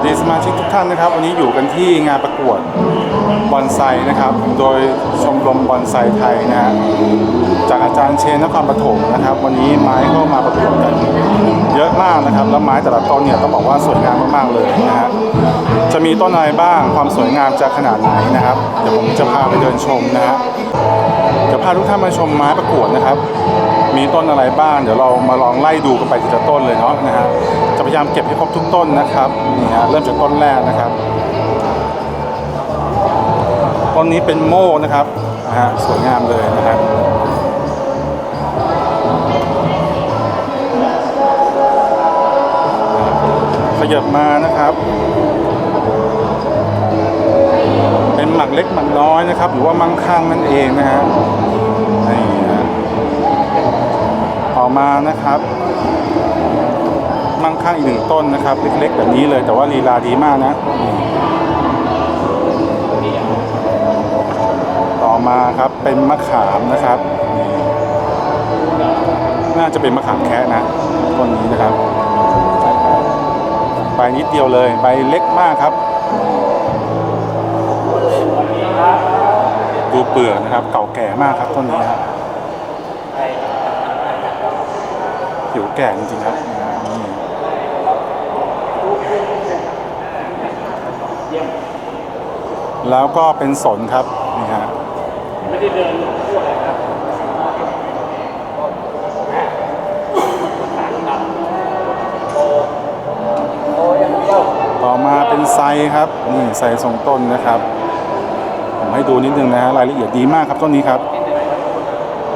วัสดีสมาชิกทุกท่านนะครับ วันนี้อยู่กันที่งานประกวดบอนไซนะครับ โดยชมรมบอนไซไทยนะฮะจากอาจารย์เชนนครปฐมนะครับ วันนี้ไม้เข้ามาประกวดกันเยอะมากนะครับ แล้วไม้แต่ละต้นเนี่ยต้องบอกว่าสวยงามมากๆเลยนะฮะจะมีต้นอะไรบ้างความสวยงามจะขนาดไหนนะครับ เดี๋ยวผมจะพาไปเดินชมนะฮะจะพาทุกท่านมาชมไม้ประกวดนะครับ มีต้นอะไรบ้าง เดี๋ยวเรามาลองไล่ดูกันไปทีละต้นเลยเนาะนะฮะจะพยายามเก็บให้ครบทุกต้นนะครับนี่ฮะเริ่มจากต้นแรกนะครับต้นนี้เป็นโม่นะครับนะฮะสวยงามเลยนะครับขยับมานะครับเป็นหมักเล็กหมักน้อยนะครับ หรือว่ามังคังนั่นเองนะฮะนี่ ต่อมานะครับ มั่งคั่งอีกหนึ่งต้นนะครับ เล็กๆแบบนี้เลยแต่ว่าลีลาดีมากนะ ต่อมาครับเป็นมะขามนะครับนี่น่าจะเป็นมะขามแคะนะต้นนี้นะครับใบนิดเดียวเลยใบเล็กมากครับ ดูเปลือกนะครับ เก่าแก่มากครับต้นนี้ครับ ผิวแก่จริงๆครับแล้วก็เป็นสนครับนี่ฮะต่อมาเป็นไซครับ นี่ไซทรงต้นนะครับ ผมให้ดูนิดนึงนะฮะรายละเอียดดีมากครับต้นนี้ครับ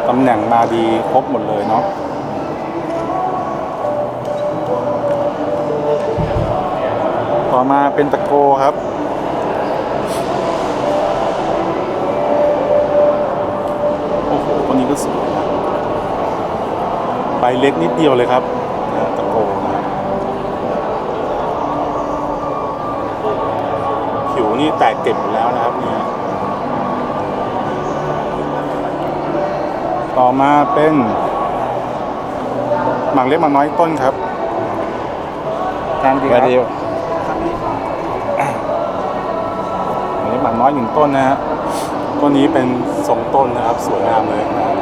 ตำแหน่งมาดีครบหมดเลยเนาะ ต่อมาเป็นตะโกครับ โอ้โหตัวนี้ก็สวยใบเล็กนิดเดียวเลยครับตะโกนะผิวนี่แตกเก็บหมดแล้วนะครับเนี่ยต่อมาเป็นหมากเล็กหมากน้อยต้นครับทางดีครับ อั น้อยหนึ่งต้นนะฮะต้นนี้เป็นทรงต้นนะครับสวยงามเลยนะ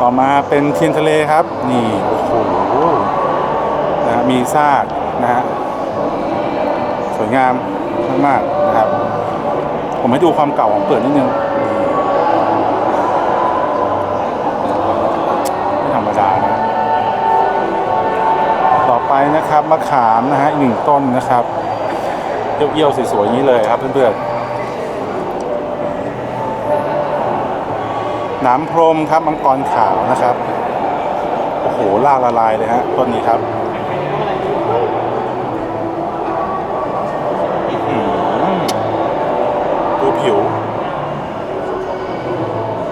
ต่อมาเป็นเทียนทะเลครับ นี่โอ้โหนะฮะมีซากนะฮะสวยงามมากๆนะครับ ผมให้ดูความเก่าของเปลือกนิดนึง นะครับมะขามนะฮะอีกหนึ่งต้นนะครับเยี่ยวๆสวยๆอย่างนี้เลยครับเพื่อนๆหน้ำพรมครับมังกรขาวนะครับโอ้โหลากละลายเลยฮะต้นนี้ครับอื้อหือดูผิว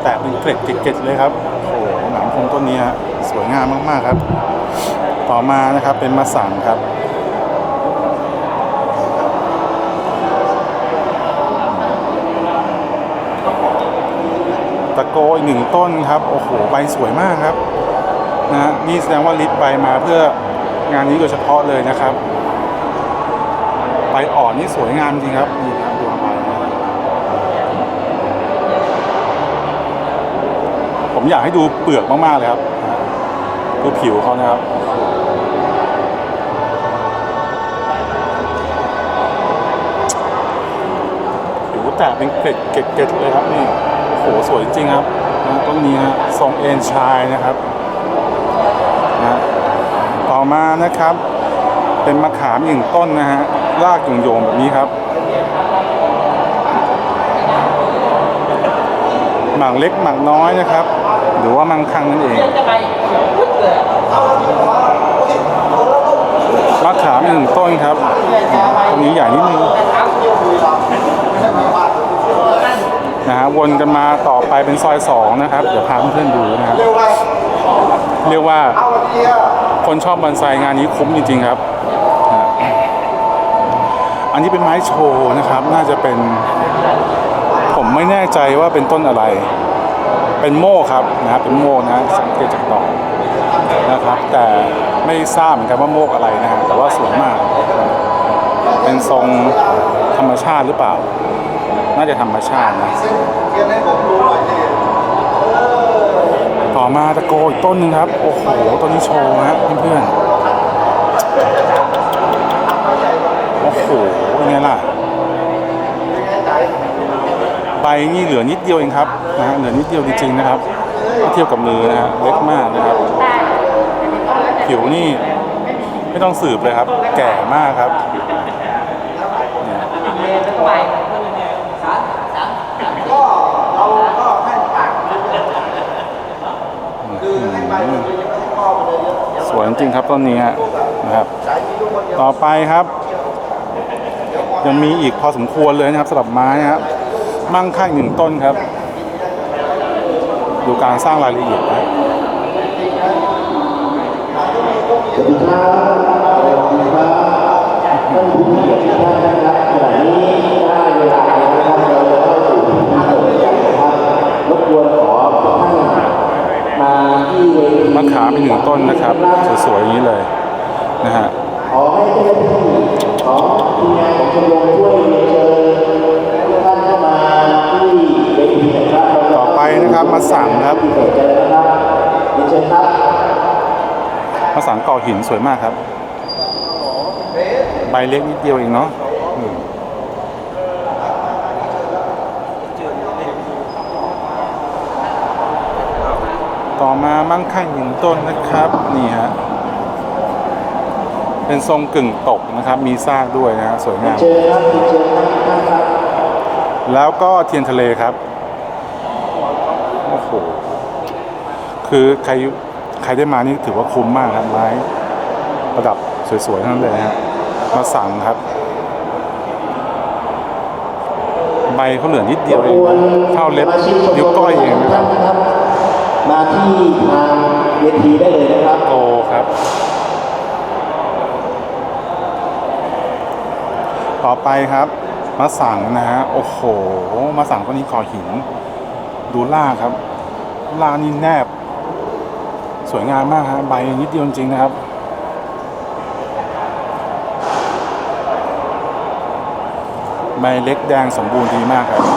แตกเป็นเกล็ดเกล็ดเลยครับโอ้โหหนามพรมต้นนี้ฮะสวยงามมากๆครับ ต่อมานะครับเป็นมะสังครับ ตะโกอีกหนึ่งต้นครับ โอ้โหใบสวยมากครับนะฮะนี่แสดงว่าลิดใบมาเพื่องานนี้โดยเฉพาะเลยนะครับ ใบอ่อนนี่สวยงามจริงครับนี่ครับดูใบผมอยากให้ดูเปลือกมากๆเลยครับ ดูผิวเขานะครับ แตกเป็นเกล็ดเกล็ดเลยครับนี่โอ้โหสวยจริงครับนะต้นนี้ฮะทรงเอ็นชายนะครับนะต่อมานะครับ เป็นมะขามหนึ่งต้นนะฮะรากโยงๆแบบนี้ครับหมากเล็กหมากน้อยนะครับ หรือว่ามังคังนั่นเองมะขามหนึ่งต้นครับตรงนี้ใหญ่นิดนึงนะฮะ วนกันมาต่อไปเป็นซอยสองนะครับ เดี๋ยวพาเพื่อนๆดูนะครับ เรียกว่าคนชอบบอนไซงานนี้คุ้มจริงๆครับ อันนี้เป็นไม้โชว์นะครับ น่าจะเป็น ผมไม่แน่ใจว่าเป็นต้นอะไร เป็นโม่ครับนะครับเป็นโม่นะสังเกตจากดอกนะครับ แต่ไม่ทราบเหมือนกันว่าโมกอะไรนะฮะแต่ว่าสวยมาก เป็นทรงธรรมชาติหรือเปล่า น่าจะธรรมชาตินะต่อมาตะโกอีกต้นหนึงครับ โอ้โหต้นนี้โชว์ฮะเพื่อนๆโอ้โหยังไงล่ะใบนี่เหลือนิดเดียวเองครับนะฮะเหลือนิดเดียวจริงๆนะครับถ้าเทียบกับมือนะฮะเล็กมากนะครับ ผิวนี่ไม่ต้องสืบเลยครับ แก่มากครับเนี่ยสวยจ ริงครับต้นนี้นะครับ ต่อไปครับ ยังมีอีกพอสมควรเลยนะครับสำหรับไม้นะครับมั่งคั่งหนึ่งต้นครับ ดูการสร้างรายละเอียดนะสวัสดีครับสวัสดีครับท่านผู้มีเกียรติทุกท่านนะครับขณะนี้ได้เวลาแล้วนะครับเราจะเข้าสู่พิธีเปิดกันนะครับรบกวนขอทุกท่านมาที่เวที มะขามอีกหนึ่งต้นนะครับสวยๆอย่างนี้เลยนะฮะขอให้เจ้าหน้าที่ของทีมงานของชมรมช่วยเรียนเชิญทุกท่านเข้ามาที่เวทีนะครับเราต่อไปนะครับมาสั่งครับเปิดกันแล้วนบเรียนเชิญครับมาสั่งก่อหินสวยมากครับ ใบเล็กนิดเดียวเองเนาะอืมต่อ มามั่งคั่งหนึ่งต้นนะครับนี่ฮะเป็นทรงกึ่งตกนะครับ มีซากด้วยนะฮะสวยงามเชิญครับเรียนเชิญครับทุกท่านครับแล้วก็เทียนทะเลครับโอ้โหคือใครใครได้มานี่ถือว่าคุ้มมากครับไม้ประดับสวยๆทั้งนั้นเลยนะฮะมาสั่งครับ ใบเขาเหลือนิดเดียวเองนะเท่าเล็บนิ้วก้อยเองนะครับ มาที่ทางเวทีได้เลยนะครับโตครับ ต่อไปครับมาสั่งนะฮะ โอ้โห มาสั่งต้นนี้ก่อหิน ดูล่าครับ ล่านี่แนบ สวยงามมากฮะ ใบนิดเดียวจริงนะครับใบเล็กแดงสมบูรณ์ดีมากครับ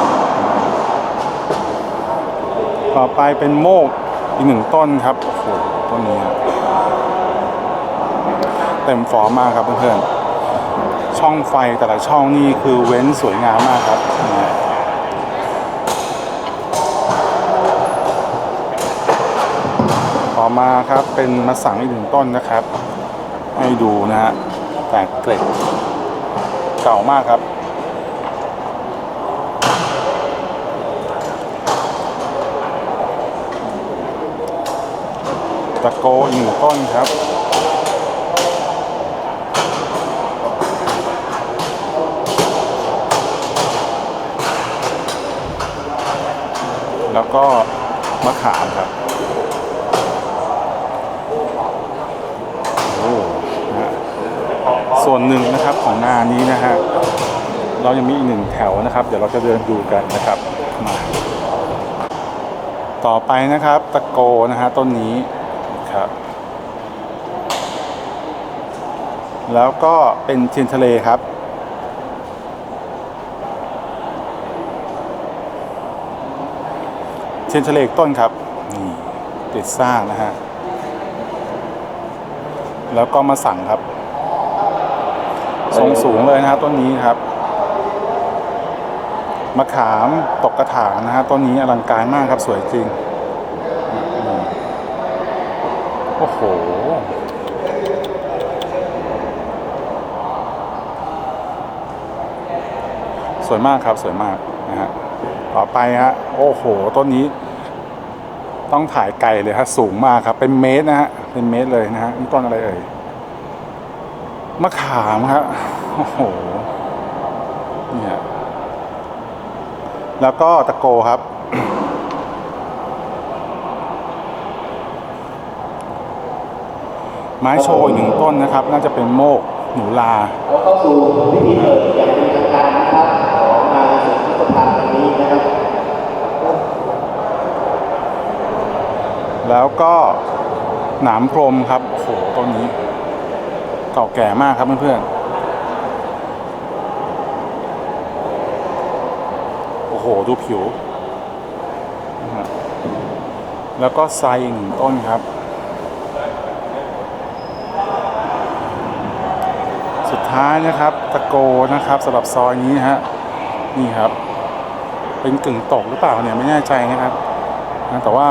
ต่อไปเป็นโมกอีกหนึ่งต้นครับ โอ้โห ต้นนี้เต็มฟอร์มากครับเพื่อนๆ ช่องไฟแต่ละช่องนี่คือเว้นสวยงามมากครับต่อมาครับเป็นมะสังอีกหนึ่งต้นนะครับ ให้ดูนะฮะแตกเกล็ดเก่ามากครับ ตะโกอีกหนึ่งต้นครับแล้วก็มะขามครับส่วนหนึ่งนะครับของงานนี้นะฮะ เรายังมีอีกหนึ่งแถวนะครับ เดี๋ยวเราจะเดินดูกันนะครับมาต่อไปนะครับตะโกนะฮะต้นนี้ ครับ แล้วก็เป็นเทียนทะเลครับเทียนทะเลต้นครับนี่ติดสร้างนะฮะแล้วก็มาสั่งครับทรงสูงเลยนะฮะต้นนี้ครับมะขามตกกระถางนะฮะต้นนี้อลังการมากครับสวยจริงอืม โอ้โห สวยมากครับสวยมากนะฮะต่อไปฮะโอ้โหต้นนี้ ต้องถ่ายไกลเลยครับสูงมากครับ เป็นเมตรนะฮะเป็นเมตรเลยนะฮะนี่ต้นอะไรเอ่ยมะขามครับโอ้โหเนี่ฮะแล้วก็ตะโกครับ ไม้โชว์อีกหนึ่งต้นนะครับ น่าจะเป็นโมกหนูลาเราเข้าสู่พิธีเปิดอย่างเป็นทางการนะครับของงานสุนทรภาพแห่งนี้นะครับ แล้วก็หนามพรมครับโอ้โหต้นนี้ เก่าแก่มากครับเพื่อนๆโอ้โห ดูผิวนะฮะแล้วก็ไซอีกหนึ่งต้นครับ สุด ท้ายนะครับ ตะโกนะครับสำหรับซอยนี้ฮะนี่ครับ เป็นกึ่งตกหรือเปล่าเนี่ยไม่แน่ใจนะครับนะแต่ว่า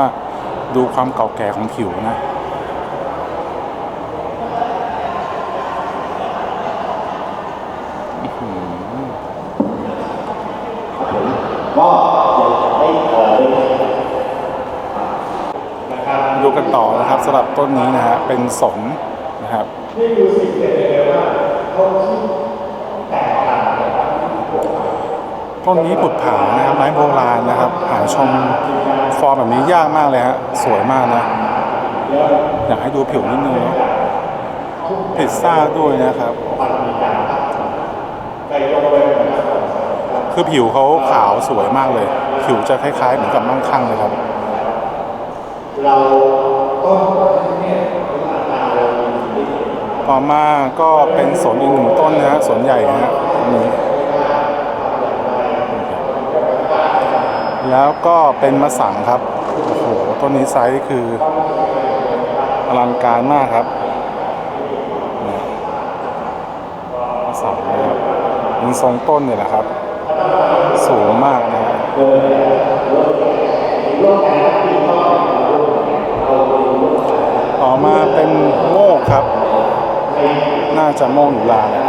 ดูความเก่าแก่ของผิวนะก็ยาจะให้เอ่อได้ดูกันต่อนะครับสำหรับต้นนี้นะฮะเป็นสนนะครับให้ดูสีแดงเลยว่า ต้นนี้ผุดผานะครับไม้โบราณนะครับ หาชมฟอร์มแบบนี้ยากมากเลยฮะสวยมากนะ อยากให้ดูผิวนิดนึงเนาะติดซ่าด้วยนะครับ คือผิวเขาขาวสวยมากเลย ผิวจะคล้ายๆเหมือนกับมั่งคั่งเลยครับ เราต้อง ต่อมาก็เป็นสนอีกหนึ่งต้นนะฮะสนใหญ่นะฮะนนี้แล้วก็เป็นมะสังครับ โอ้โห ต้นนี้ไซส์คืออลังการมากครับมะสังนะครับเป็นทรงต้นเนี่ยแหละครับ สูงมากนะฮะต่อมาเป็นโมกครับ น่าจะโมกหนูลาแหละ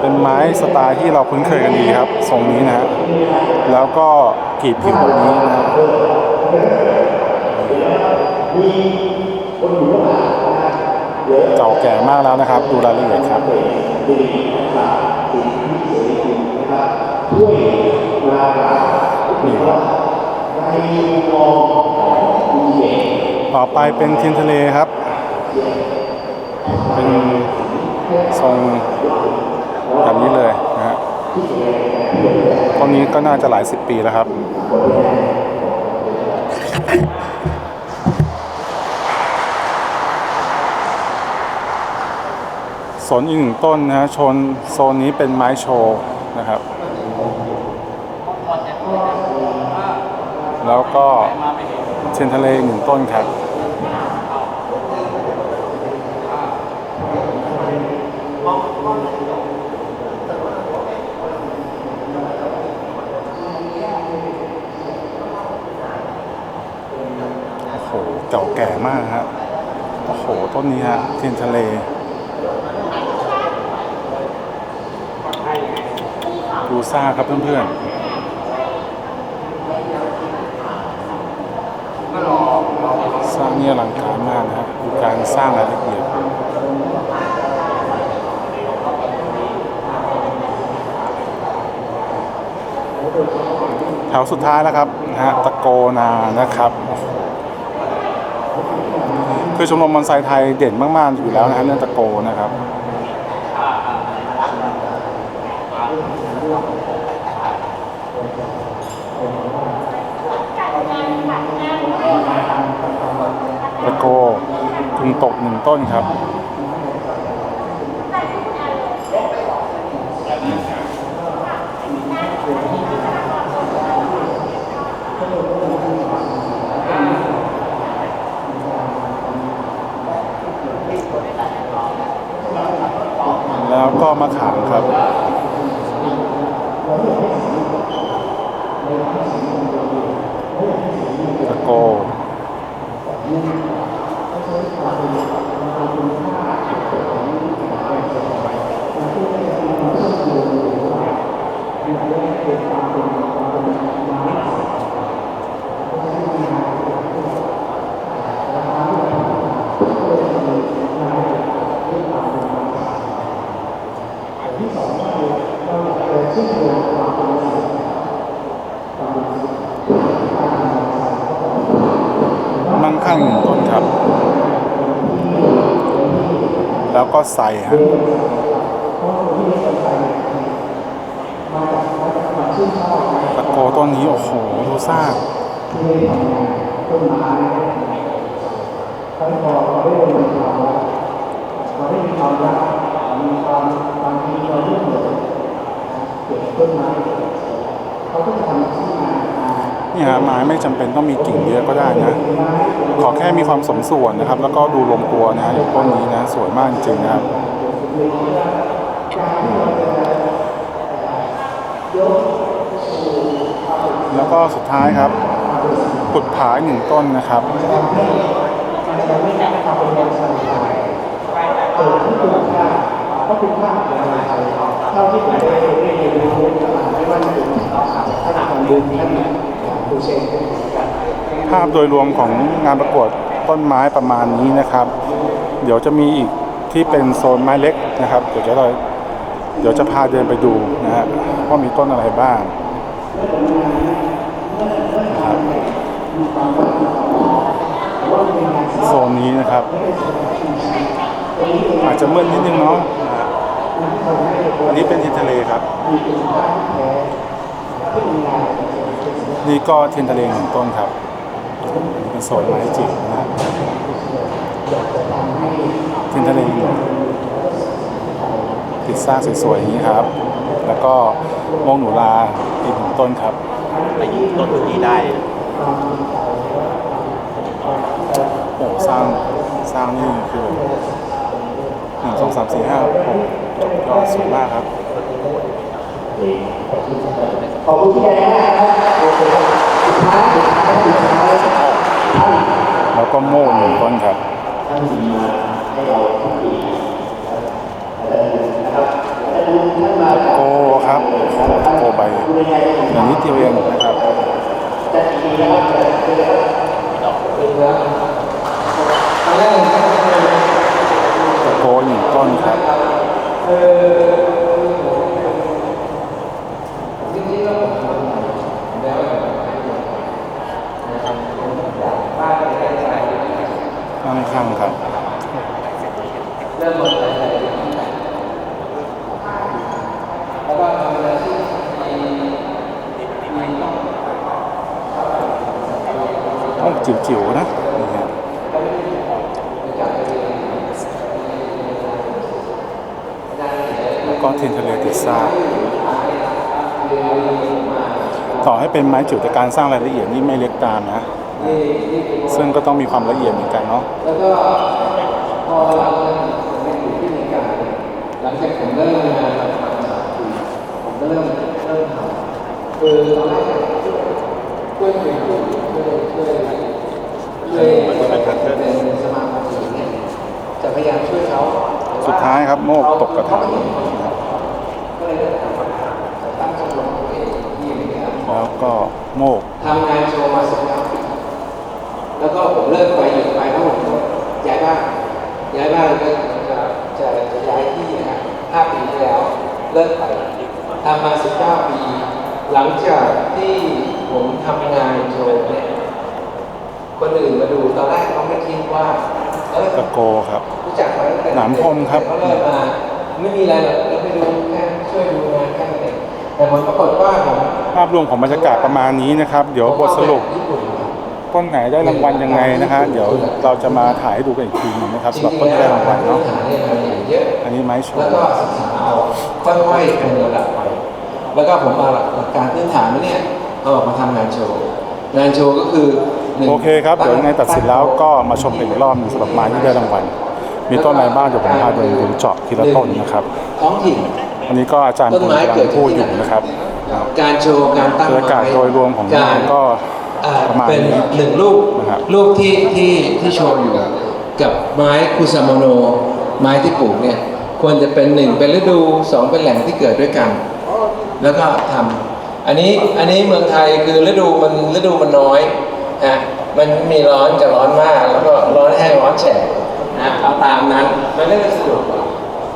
เป็นไม้สไตล์ที่เราคุ้นเคยกันดีครับทรงนี้นะฮะแล้วก็กรีดผิวแบบนี้นะเก่าแก่มากแล้วนะครับ ดูรายละเอียดครับนี่ต่อไปเป็นเทียนทะเลครับ เป็นทรงแบบนี้เลยนะฮะต้นนี้ก็น่าจะหลายสิบปีแล้วครับสนอีกหนึ่งต้นนะฮะโซนโซนนี้เป็นไม้โชว์นะครับ แล้วก็เทียนทะเลหนึ่งต้นครับ โอ้โห เก่าแก่มากฮะโอ้โหต้นนี้ฮะเทียนทะเลดูซ่าครับเพื่อนๆสร้างเนี่อลังการมากนะฮะดูการสร้างรายละเอียดแถวสุดท้ายแล้วครับนะฮะตะโกนานะครับ คือชมรมบอนไซไทยเด่นมากๆอยู่แล้วนะฮะเรื่องตะโกนะครับตะโกถึงตกหนึ่งต้นครับ แล้วก็มะขามครับ ตะโก มั่งคั่งหนึ่งต้นครับ แล้วก็ใส่ฮะตะโกต้นนี้ โอ้โห ดูซากต้นไม้ทั้งพอเราได้มีความรักเราได้มีความรักมีความบางทีเราเรื่องเหมือนเก็บต้นไม้เขาก็จะทำขึ้นมา นี่ฮะไม้ไม่จำเป็นต้องมีกิ่งเยอะก็ได้นะ ขอแค่มีความสมส่วนนะครับ แล้วก็ดูลงตัวนะฮะอย่างต้นนี้นะสวยมากจริงนะครับแล้วก็สุดท้ายครับขุดผาหนึ่งต้นนะครับเปิดที่คุณค่าก็คุณค่าของไทยเท่าที่ผมได้เรียนรู้มาไม่ว่าจะเป็นท่านอาจารย์บุญท่านผู้ ภาพโดยรวมของงานประกวดต้นไม้ประมาณนี้นะครับ เดี๋ยวจะมีอีกที่เป็นโซนไม้เล็กนะครับ เดี๋ยวจะเราเดี๋ยวจะพาเดินไปดูนะฮะว่ามีต้นอะไรบ้างโซนนี้นะครับ อาจจะมืดนิดนึงเนาะอันนี้เป็นทิทะเลครับ นี่ก็เทียนทะเลหนึ่งต้นครับ เป็นโซนไม้จิ๋วนะฮะเทียนทะเลติดสร้างสวยๆอย่างนี้ครับ แล้วก็มงหนูลาอีกหนึ่งต้นครับไปยืนต้นนี้ได้โอ้สร้างสร้างนี่คือหนึ่งสองสามสี่ห้าหกจบยอดสวยมากครับ ขอบคุณที่ได้นะครับสุดท้ายสุดท้ายสุดท้ายท่านแล้วก็โม่หนึ่งต้นครับท่านมีมาให้เราทุกปีนะครับท่านท่านมาจากโอ้ครับโอ้ใบคุณยังไงอย่างนิดเดียวเองนะครับจะดีนะครับจะดีนะครับ เป็นว่าตอนแรกตะโกนหนึ่งต้นครับนั่งข้างครับต้องจิ๋วๆนะแล้วก็เทียนทะเลติดซากต่อให้เป็นไม้จิ๋วแต่การสร้างรายละเอียดนี่ไม่เล็กตามนะ ซึ่งก็ต้องมีความละเอียดเหมือนกันเนาะแล้วก็พอผมไปอยู่ที่อเมริกาเนี่ยหลังจากผมเริ่มงานประมาณสามปีผมก็เริ่มเริ่มทำคือตอนแรกเนี่ยช่วยช่วยช่วยช่วยช่วยช่วยเป็นสมาคมเนี่ยจะพยายามช่วยเขาสุดท้ายครับโมกตกกระถางก็เลยตั้งชมรมตัวเองที่อเมริกาแล้วก็โมกทำงานโชว์มาสิบเก้าปี แล้วก็ผมเลิกไปหยุดไปเพราะผมย้ายบ้านย้ายบ้านก็จะจะจะย้ายที่นะฮะห้าปีที่แล้วเลิกไปทำมาสิบเก้าปี หลังจากที่ผมทำงานโชว์เนี่ยคนอื่นมาดูตอนแรกเขาไม่คิดว่าเออตะโกครับรู้จักมาตั้งแต่หนามพรมครับเขาเลิกมาไม่มีอะไรหรอกเราไปดูแค่ช่วยดูงานแค่นั้นเองแต่ผลปรากฏว่าผมภาพรวมของบรรยากาศประมาณนี้นะครับ เดี๋ยวบทสรุปญี่ปุ่น ต้นไหนได้รางวัลยังไงนะฮะเดี๋ยวเราจะมาถ่ายให้ดูกันอีกทีหนึงนะครับสำหรับต้นที่ได้รางวัลเนาะเยอะอันนี้ไม้โชแล้วว์ก็ศึกษาเอาค่อยๆเป็นระดับไปแล้วก็ผมมาหลักหลักการพื้นฐานแล้วเนี่ยเอาออกมาทำงานโชว์งานโชว์ก็คือหนึ่งโอเคครับเดี๋ยวยังไงตัดสินแล้วก็มาชมกันอีกรอบหนึงสำหรับไม้ที่ได้รางวัลมีต้นอะไรบ้างเดี๋ยวผมพาเดินดูเจาะทีละต้นนะครับท้องถิ่นอันนี้ก็อาจารย์ต้นพลไม้กำลัเกิงดพูดอยู่นะครับ การโชว์การตั้งบรรยากาศโดยรวมของงานก็ อ่าประมาณเป็นนี้ หนึ่งรูปนะครับ รูปที่ที่ที่โชว์อยู่กับไม้คุซาโมโน ไม้ที่ปลูกเนี่ยควรจะเป็นหนึ่งเป็นฤดูสองเป็นแหล่งที่เกิดด้วยกัน แล้วก็ทำอันนี้อันนี้เมืองไทยคือฤดูมันฤดูมันน้อยนะมันมีร้อนกับร้อนมาก แล้วก็ร้อนแห้งร้อนแฉะนะเอาตามนั้นมันก็จะสะดวกกว่า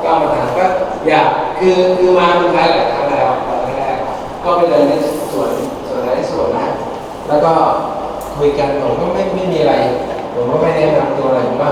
ก็เอามาทำก็อยากคือคือมาเมืองไทยหลายครั้งแล้วตอนแรกๆก็ไปเดินในสวน แล้วก็คุยกันผมก็ไม่ไม่มีอะไร ผมก็ไม่ได้ทำตัวอะไรผมว่า